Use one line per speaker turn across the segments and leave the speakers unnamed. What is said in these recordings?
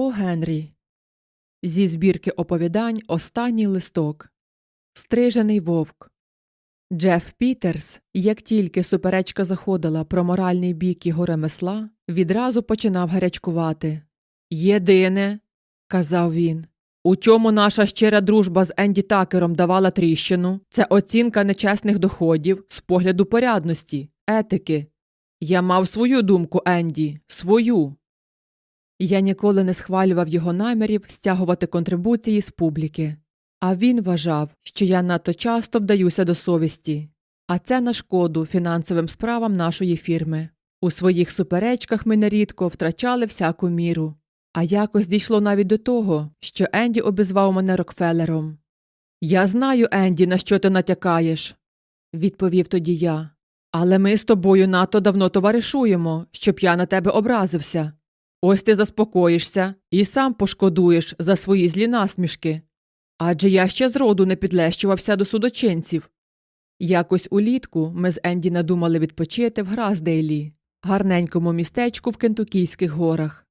О Генрі. Зі збірки оповідань Останній листок. Стрижений вовк. Джеф Пітерс, як тільки суперечка заходила про моральний бік його ремесла, відразу починав гарячкувати. Єдине, казав він, у чому наша щира дружба з Енді Такером давала тріщину, це оцінка нечесних доходів з погляду порядності, етики. Я мав свою думку, Енді, свою. Я ніколи не схвалював його намірів стягувати контрибуції з публіки. А він вважав, що я надто часто вдаюся до совісті, а це на шкоду фінансовим справам нашої фірми. У своїх суперечках ми нерідко втрачали всяку міру. А якось дійшло навіть до того, що Енді обізвав мене Рокфеллером. Я знаю, Енді, на що ти натякаєш, відповів тоді я. Але ми з тобою надто давно товаришуємо, щоб я на тебе образився. Ось ти заспокоїшся і сам пошкодуєш за свої злі насмішки. Адже я ще зроду не підлещувався до судочинців. Якось улітку ми з Енді надумали відпочити в Граздейлі, гарненькому містечку в Кентукійських горах.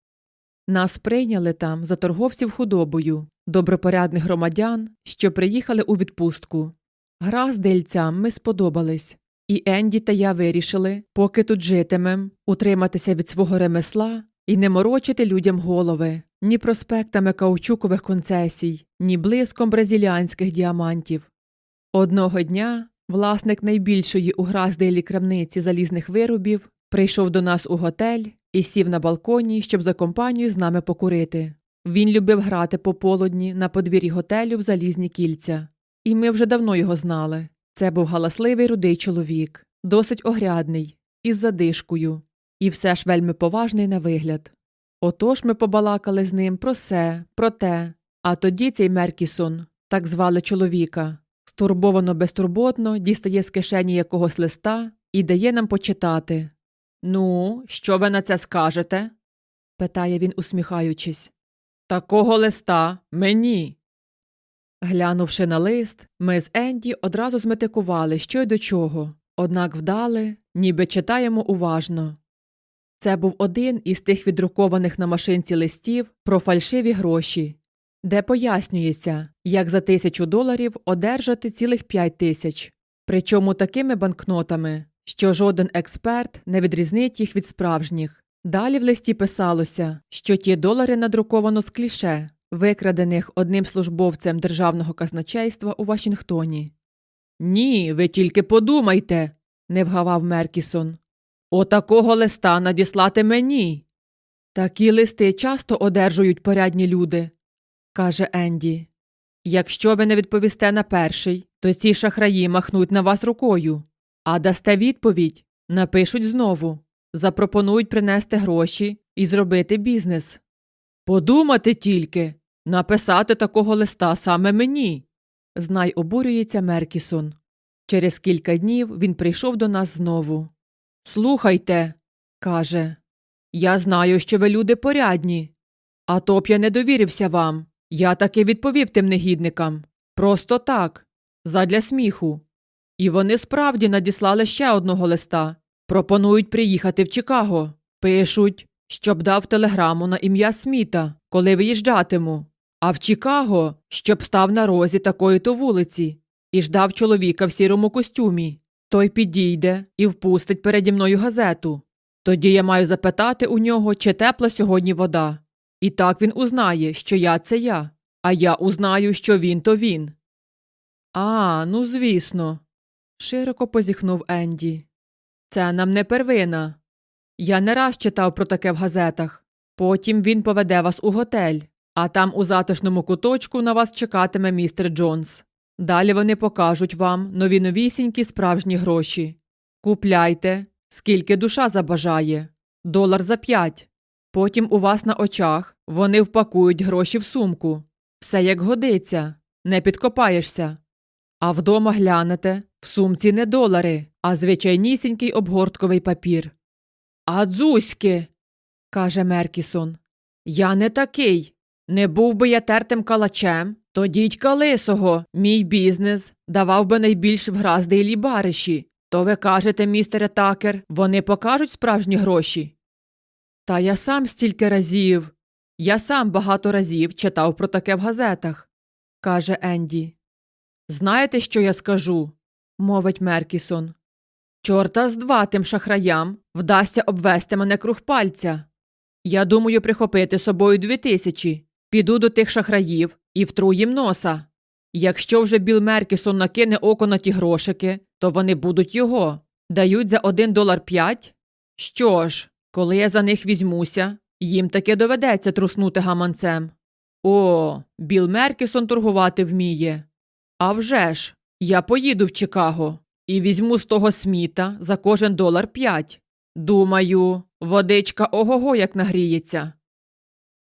Нас прийняли там за торговців худобою, добропорядних громадян, що приїхали у відпустку. Граздельцям ми сподобались, і Енді та я вирішили, поки тут житимем, утриматися від свого ремесла і не морочити людям голови ні проспектами каучукових концесій, ні блиском бразиліанських діамантів. Одного дня власник найбільшої у Граздейлі крамниці залізних виробів прийшов до нас у готель і сів на балконі, щоб за компанію з нами покурити. Він любив грати пополудні на подвір'ї готелю в залізні кільця. І ми вже давно його знали. Це був галасливий рудий чоловік, досить огрядний, із задишкою, і все ж вельми поважний на вигляд. Отож ми побалакали з ним про се, про те, а тоді цей Меркісон, так звали чоловіка, стурбовано безтурботно дістає з кишені якогось листа і дає нам почитати. Ну, що ви на це скажете? питає він, усміхаючись. Такого листа мені. Глянувши на лист, ми з Енді одразу зметикували, що й до чого, однак вдали, ніби читаємо уважно. Це був один із тих віддрукованих на машинці листів про фальшиві гроші, де пояснюється, як за тисячу доларів одержати цілих п'ять тисяч, причому такими банкнотами, що жоден експерт не відрізнить їх від справжніх. Далі в листі писалося, що ті долари надруковано з кліше, викрадених одним службовцем державного казначейства у Вашингтоні. Ні, ви тільки подумайте, не вгавав Меркісон. Отакого листа надіслати мені. Такі листи часто одержують порядні люди, каже Енді. Якщо ви не відповісте на перший, то ці шахраї махнуть на вас рукою, а дасте відповідь, напишуть знову, запропонують принести гроші і зробити бізнес. Подумати тільки, написати такого листа саме мені. Знай обурюється Меркісон. Через кілька днів він прийшов до нас знову. Слухайте, каже, я знаю, що ви люди порядні. А то б я не довірився вам. Я таки відповів тим негідникам. Просто так, задля сміху. І вони справді надіслали ще одного листа. Пропонують приїхати в Чикаго. Пишуть, щоб дав телеграму на ім'я Сміта, коли виїжджатиму. А в Чикаго, щоб став на розі такої то вулиці, і ждав чоловіка в сірому костюмі. Той підійде і впустить переді мною газету. Тоді я маю запитати у нього, чи тепла сьогодні вода. І так він узнає, що я це я, а я узнаю, що він то він. А, ну звісно. широко позіхнув Енді. Це нам не первина. Я не раз читав про таке в газетах. Потім він поведе вас у готель, а там у затишному куточку на вас чекатиме містер Джонс. Далі вони покажуть вам нові новісінькі справжні гроші. Купляйте, скільки душа забажає, долар за п'ять. Потім у вас на очах вони впакують гроші в сумку. Все як годиться, не підкопаєшся. А вдома глянете в сумці не долари, а звичайнісінький обгортковий папір. А дзузьки, каже Меркісон. Я не такий. Не був би я тертим калачем, то дідька лисого, мій бізнес, давав би найбільш вгразди вграздилі бариші. То ви кажете, містере Такер, вони покажуть справжні гроші? Та я сам стільки разів. Я сам багато разів читав про таке в газетах, каже Енді. Знаєте, що я скажу? мовить Меркісон. Чорта з два тим шахраям вдасться обвести мене круг пальця. Я думаю прихопити собою дві тисячі. Піду до тих шахраїв і втру їм носа. Якщо вже Біл Меркісон накине око на ті грошики, то вони будуть його. Дають за один долар п'ять? Що ж, коли я за них візьмуся, їм таки доведеться труснути гаманцем. О, Біл Меркісон торгувати вміє. А вже ж, я поїду в Чикаго і візьму з того сміта за кожен долар п'ять. Думаю, водичка ого-го як нагріється.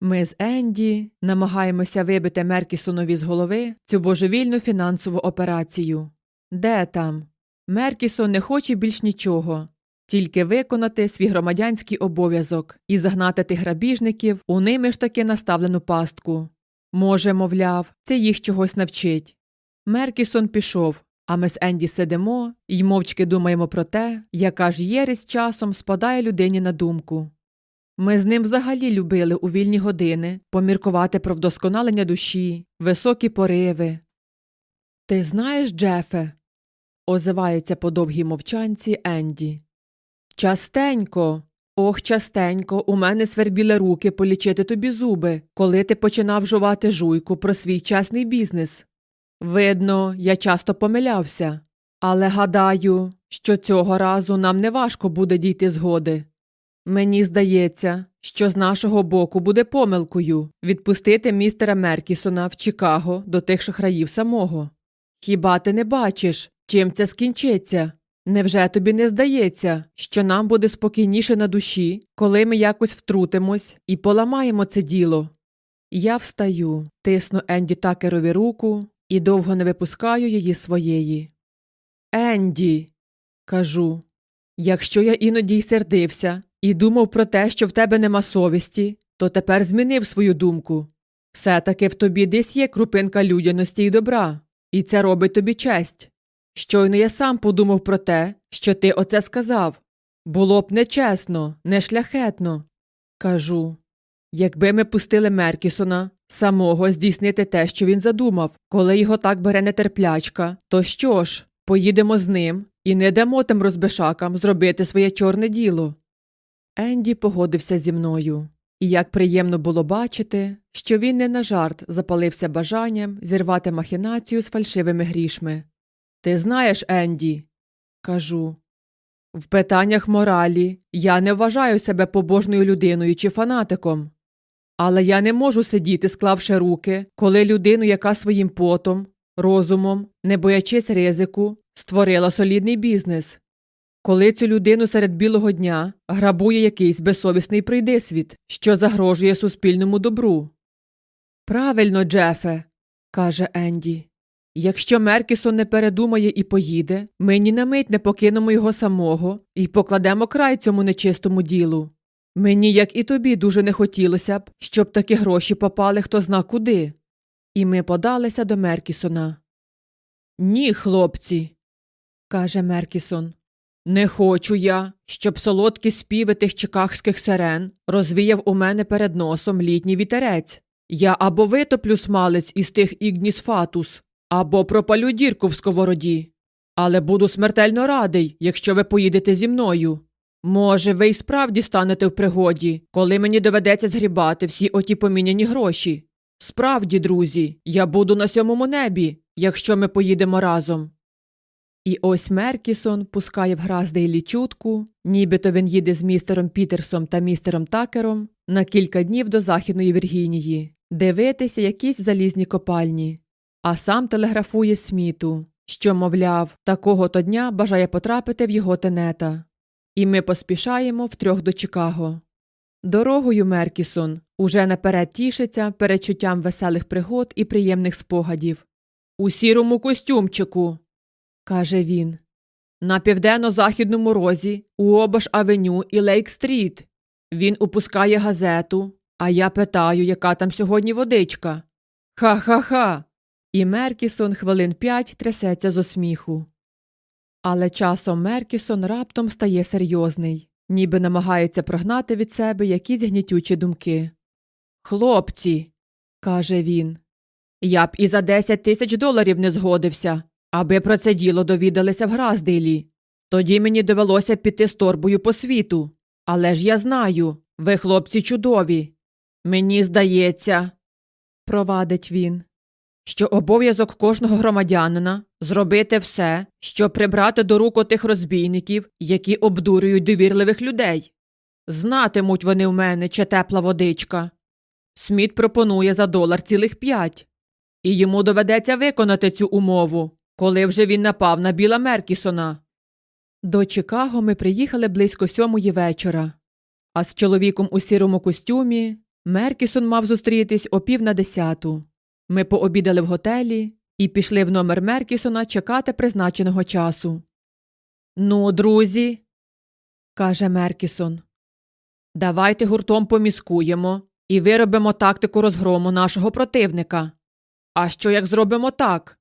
Ми з Енді намагаємося вибити Меркісонові з голови цю божевільну фінансову операцію. Де там? Меркісон не хоче більш нічого, тільки виконати свій громадянський обов'язок і загнати тих грабіжників у ними ж таки наставлену пастку. Може, мовляв, це їх чогось навчить. Меркісон пішов, а ми з Енді сидимо і мовчки думаємо про те, яка ж єресь часом спадає людині на думку. Ми з ним взагалі любили у вільні години поміркувати про вдосконалення душі, високі пориви. Ти знаєш, Джефе? озивається по довгій мовчанці Енді. Частенько, ох, частенько, у мене свербіли руки полічити тобі зуби, коли ти починав жувати жуйку про свій чесний бізнес. Видно, я часто помилявся, але гадаю, що цього разу нам не важко буде дійти згоди. Мені здається, що з нашого боку буде помилкою відпустити містера Меркісона в Чикаго до тих шахраїв самого. Хіба ти не бачиш, чим це скінчиться? Невже тобі не здається, що нам буде спокійніше на душі, коли ми якось втрутимось і поламаємо це діло? Я встаю, тисну Енді Такерові руку і довго не випускаю її своєї. Енді, кажу, якщо я іноді й сердився і думав про те, що в тебе нема совісті, то тепер змінив свою думку. Все таки в тобі десь є крупинка людяності і добра, і це робить тобі честь. Щойно я сам подумав про те, що ти оце сказав. Було б нечесно, не шляхетно. Кажу, якби ми пустили Меркісона самого здійснити те, що він задумав, коли його так бере нетерплячка, то що ж, поїдемо з ним і не дамо тим розбишакам зробити своє чорне діло. Енді погодився зі мною, і як приємно було бачити, що він не на жарт запалився бажанням зірвати махінацію з фальшивими грішми. Ти знаєш, Енді, кажу, в питаннях моралі я не вважаю себе побожною людиною чи фанатиком. Але я не можу сидіти, склавши руки, коли людину, яка своїм потом, розумом, не боячись ризику, створила солідний бізнес. Коли цю людину серед білого дня грабує якийсь безсовісний прийдисвіт, що загрожує суспільному добру. Правильно, Джефе, каже Енді. Якщо Меркісон не передумає і поїде, ми ні на мить не покинемо його самого і покладемо край цьому нечистому ділу. Мені, як і тобі, дуже не хотілося б, щоб такі гроші попали хто зна куди. І ми подалися до Меркісона. Ні, хлопці, каже Меркісон. Не хочу я, щоб солодкі співи тих чикагських сирен розвіяв у мене перед носом літній вітерець. Я або витоплю смалець із тих ігніс фатус, або пропалю дірку в сковороді. Але буду смертельно радий, якщо ви поїдете зі мною. Може, ви й справді станете в пригоді, коли мені доведеться згрібати всі оті поміняні гроші. Справді, друзі, я буду на сьомому небі, якщо ми поїдемо разом. І ось Меркісон пускає в Граздейлі чутку, нібито він їде з містером Пітерсом та містером Такером на кілька днів до Західної Віргінії, дивитися якісь залізні копальні, а сам телеграфує Сміту, що, мовляв, такого то дня бажає потрапити в його тенета. І ми поспішаємо втрьох до Чикаго. Дорогою Меркісон уже наперед тішиться перечуттям веселих пригод і приємних спогадів. У сірому костюмчику, каже він. На південно-західному розі, у Обаш Авеню і Лейк-стріт. Він упускає газету, а я питаю, яка там сьогодні водичка. Ха-ха-ха. І Меркісон хвилин п'ять трясеться зо сміху. Але часом Меркісон раптом стає серйозний, ніби намагається прогнати від себе якісь гнітючі думки. Хлопці, каже він, я б і за 10 тисяч доларів не згодився, аби про це діло довідалися в Граздейлі. Тоді мені довелося піти з торбою по світу. Але ж я знаю, ви хлопці чудові. Мені здається, провадить він, що обов'язок кожного громадянина зробити все, щоб прибрати до рук отих розбійників, які обдурюють довірливих людей. Знатимуть вони в мене, чи тепла водичка. Сміт пропонує за долар цілих п'ять. І йому доведеться виконати цю умову, коли вже він напав на біла Меркісона. До Чикаго ми приїхали близько сьомої вечора, а з чоловіком у сірому костюмі Меркісон мав зустрітись о пів на десяту. Ми пообідали в готелі і пішли в номер Меркісона чекати призначеного часу. Ну, друзі, каже Меркісон, давайте гуртом поміскуємо і виробимо тактику розгрому нашого противника. А що як зробимо так?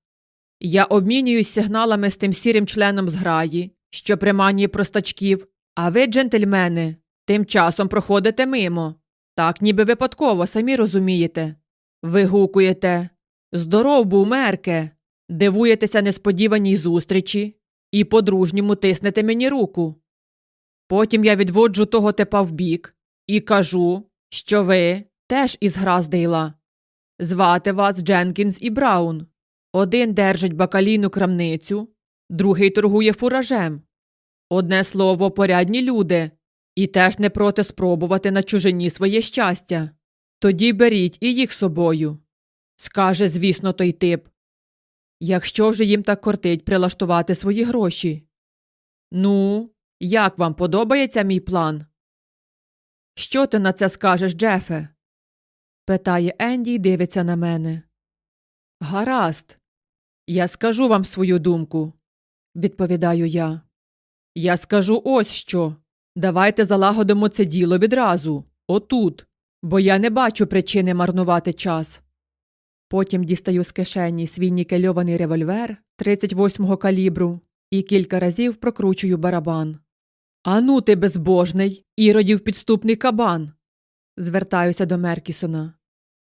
Я обмінююсь сигналами з тим сірим членом зграї, що приманює простачків, а ви, джентльмени, тим часом проходите мимо. Так ніби випадково, самі розумієте. Вигукуєте Здоров був, мерке, дивуєтеся несподіваній зустрічі і по-дружньому тиснете мені руку. Потім я відводжу того типа вбік і кажу, що ви теж із Граздейла. Звати вас Дженкінс і Браун. Один держить бакалійну крамницю, другий торгує фуражем. Одне слово, порядні люди, і теж не проти спробувати на чужині своє щастя. Тоді беріть і їх собою. Скаже, звісно, той тип. Якщо вже їм так кортить прилаштувати свої гроші. Ну, як вам подобається мій план? Що ти на це скажеш, Джефе? питає Енді і дивиться на мене. Гаразд. Я скажу вам свою думку, відповідаю я. Я скажу ось що. Давайте залагодимо це діло відразу, отут, бо я не бачу причини марнувати час. Потім дістаю з кишені свій нікельований револьвер 38-го калібру і кілька разів прокручую барабан. Ану ти безбожний, іродів підступний кабан. Звертаюся до Меркісона.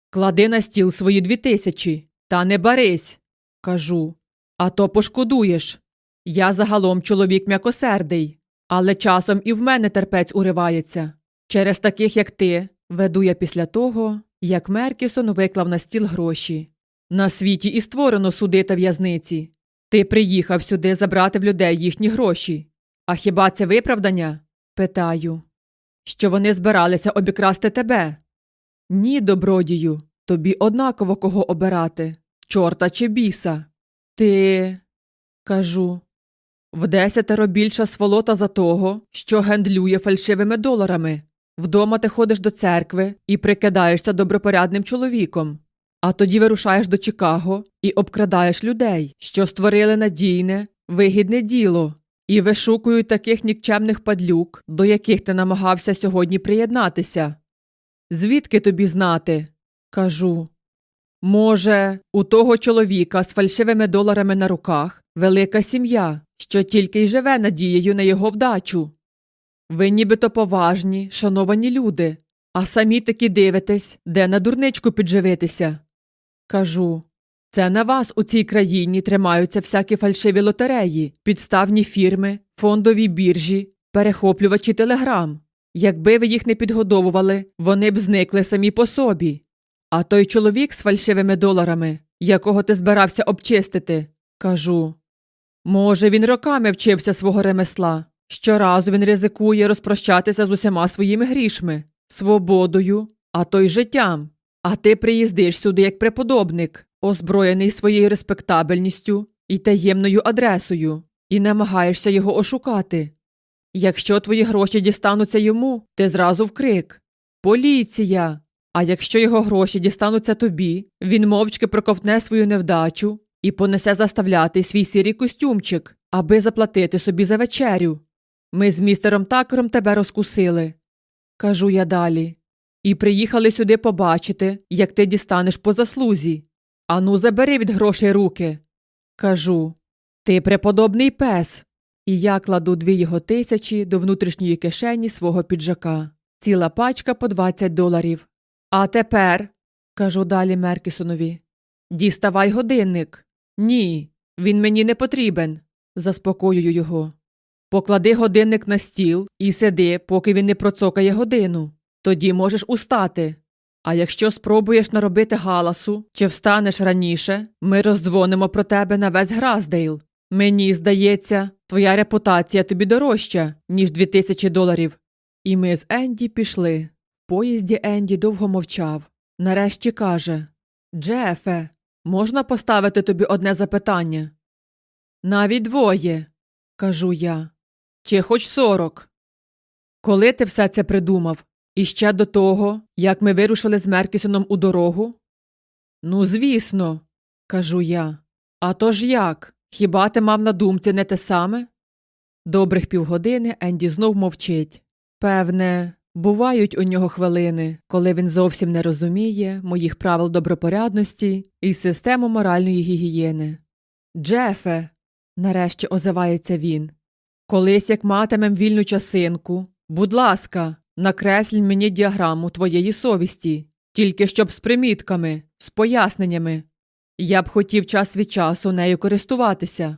Клади на стіл свої дві тисячі, та не барись, кажу. А то пошкодуєш. Я загалом чоловік м'якосердий, але часом і в мене терпець уривається. Через таких, як ти, веду я після того, як Меркісон виклав на стіл гроші. На світі і створено суди та в'язниці. Ти приїхав сюди забрати в людей їхні гроші. А хіба це виправдання? питаю. Що вони збиралися обікрасти тебе? Ні, добродію, тобі однаково кого обирати чорта чи біса. Ти. кажу. В десятеро більша сволота за того, що гендлює фальшивими доларами. Вдома ти ходиш до церкви і прикидаєшся добропорядним чоловіком, а тоді вирушаєш до Чикаго і обкрадаєш людей, що створили надійне, вигідне діло, і вишукують таких нікчемних падлюк, до яких ти намагався сьогодні приєднатися. Звідки тобі знати? кажу. Може, у того чоловіка з фальшивими доларами на руках велика сім'я, що тільки й живе надією на його вдачу. Ви нібито поважні, шановані люди, а самі таки дивитесь, де на дурничку підживитися. Кажу це на вас у цій країні тримаються всякі фальшиві лотереї, підставні фірми, фондові біржі, перехоплювачі телеграм. Якби ви їх не підгодовували, вони б зникли самі по собі. А той чоловік з фальшивими доларами, якого ти збирався обчистити, кажу. Може, він роками вчився свого ремесла. Щоразу він ризикує розпрощатися з усіма своїми грішми, свободою, а то й життям. А ти приїздиш сюди як преподобник, озброєний своєю респектабельністю і таємною адресою, і намагаєшся його ошукати. Якщо твої гроші дістануться йому, ти зразу вкрик Поліція. А якщо його гроші дістануться тобі, він мовчки проковтне свою невдачу і понесе заставляти свій сірий костюмчик, аби заплатити собі за вечерю. Ми з містером Такером тебе розкусили, кажу я далі, і приїхали сюди побачити, як ти дістанеш по заслузі. Ану, забери від грошей руки. Кажу Ти преподобний пес. І я кладу дві його тисячі до внутрішньої кишені свого піджака. Ціла пачка по 20 доларів. А тепер, кажу далі Меркісонові, діставай годинник. Ні, він мені не потрібен, заспокоюю його. Поклади годинник на стіл і сиди, поки він не процокає годину. Тоді можеш устати. А якщо спробуєш наробити галасу чи встанеш раніше, ми роздзвонимо про тебе на весь Граздейл. Мені здається, твоя репутація тобі дорожча, ніж дві тисячі доларів. І ми з Енді пішли. Поїзді Енді довго мовчав. Нарешті каже Джефе, можна поставити тобі одне запитання? Навіть двоє, кажу я. Чи хоч сорок. Коли ти все це придумав? І ще до того, як ми вирушили з Меркісоном у дорогу? Ну, звісно, кажу я. А то ж як? Хіба ти мав на думці не те саме? Добрих півгодини Енді знов мовчить. Певне, бувають у нього хвилини, коли він зовсім не розуміє моїх правил добропорядності і систему моральної гігієни. Джефе, нарешті озивається він. Колись як матимем вільну часинку, будь ласка, накресль мені діаграму твоєї совісті, тільки щоб з примітками, з поясненнями. Я б хотів час від часу нею користуватися.